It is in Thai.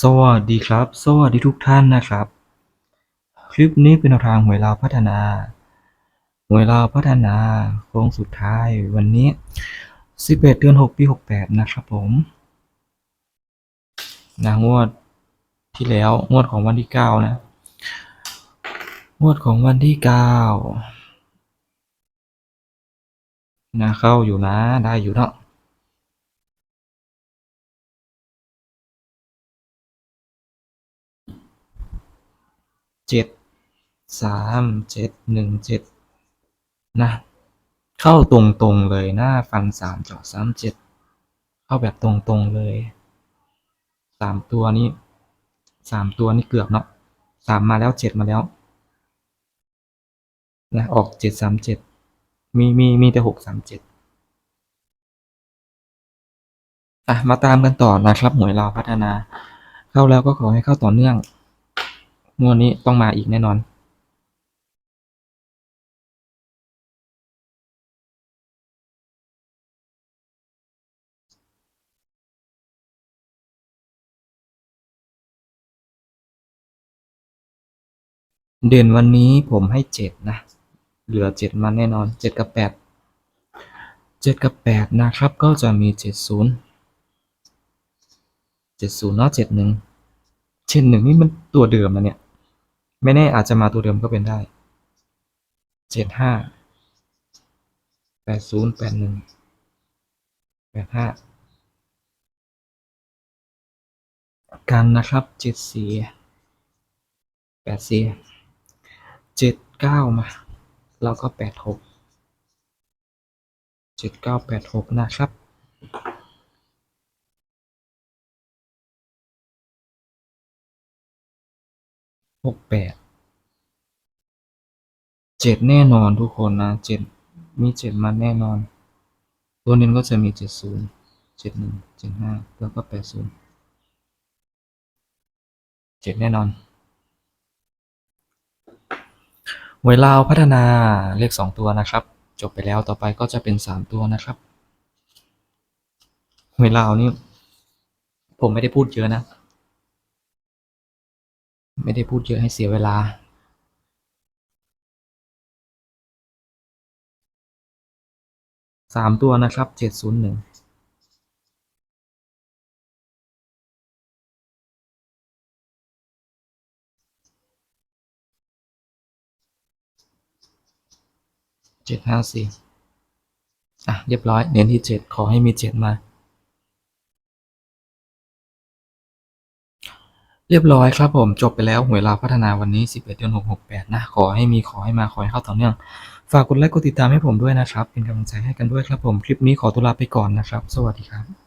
สวัสดีครับ สวัสดีทุกท่านนะครับ คลิปนี้เป็นแนวทางหวยลาวพัฒนา หวยลาวพัฒนาโค้งสุดท้ายวันนี้ 11 เดือน 6 ปี 68 นะครับผมนะงวดที่แล้วงวดของวันที่ 9 นะ งวดของวันที่ 9 นะเข้าอยู่นะได้อยู่เนาะ จ็ดสามเจ็ดหนึ่งเจ็ดนะ เข้าตรงๆเลยหน้าฟันสามเจาะสามเจ็ดเข้าแบบตรงๆเลยสามตัวนี้สามตัวนี้เกือบเนาะสามมาแล้วเจ็ดมาแล้วนะออกเจ็ดสามเจ็ดมีมีมีแต่หกสามเจ็ดอะมาตามกันต่อนะครับหวยเราพัฒนา เข้าแล้วก็ขอให้เข้าต่อเนื่อง งวดนี้ต้องมาอีกแน่นอนเด่นวันนี้ผมให้เจ็ดนะ เหลือเจ็ดมาแน่นอนเจ็ดกับแปดเจ็ดกับแปดนะครับ ก็จะมีเจ็ดศูนย์เจ็ดศูนย์เนาะเจ็ดหนึ่งเจ็ดหนึ่งนี่มันตัวเดิมนะเนี่ย ไม่แน่อาจจะมาตัวเดิมก็เป็นได้เจ็ดห้าแปดศูนย์แปดหนึ่งแปดห้ากันนะครับเจ็ดสี่แปดสี่เจ็ดเก้ามา แล้วก็แปดหกเจ็ดเก้าแปดหกนะครับ หกแปดเจ็ดแน่นอนทุกคนนะเจ็ดมีเจ็ดมาแน่นอน ตัวนี้ก็จะมีเจ็ดศูนย์เจ็ดหนึ่งเจ็ดห้าแล้วก็แปดศูนย์เจ็ดแน่นอนหวลาพัฒนาเลขสองตัวนะครับ จบไปแล้วต่อไปก็จะเป็นสามตัวนะครับหวลานี่ผมไม่ได้พูดเยอะนะ ไม่ได้พูดเยอะให้เสียเวลา สามตัวนะครับเจ็ดศูนย์หนึ่งเจ็ดห้าสี่อะ เรียบร้อย เน้นที่เจ็ดขอให้มีเจ็ดมา เรียบร้อยครับผมจบไปแล้วหวยลาวพัฒนาวันนี้ 11 เดือน 6 68 นะ ขอให้มีขอให้มาขอให้เข้าต่อเนื่อง ฝากกดไลค์กดติดตามให้ผมด้วยนะครับ เป็นกำลังใจให้กันด้วยครับผม คลิปนี้ขอตัวลาไปก่อนนะครับ สวัสดีครับ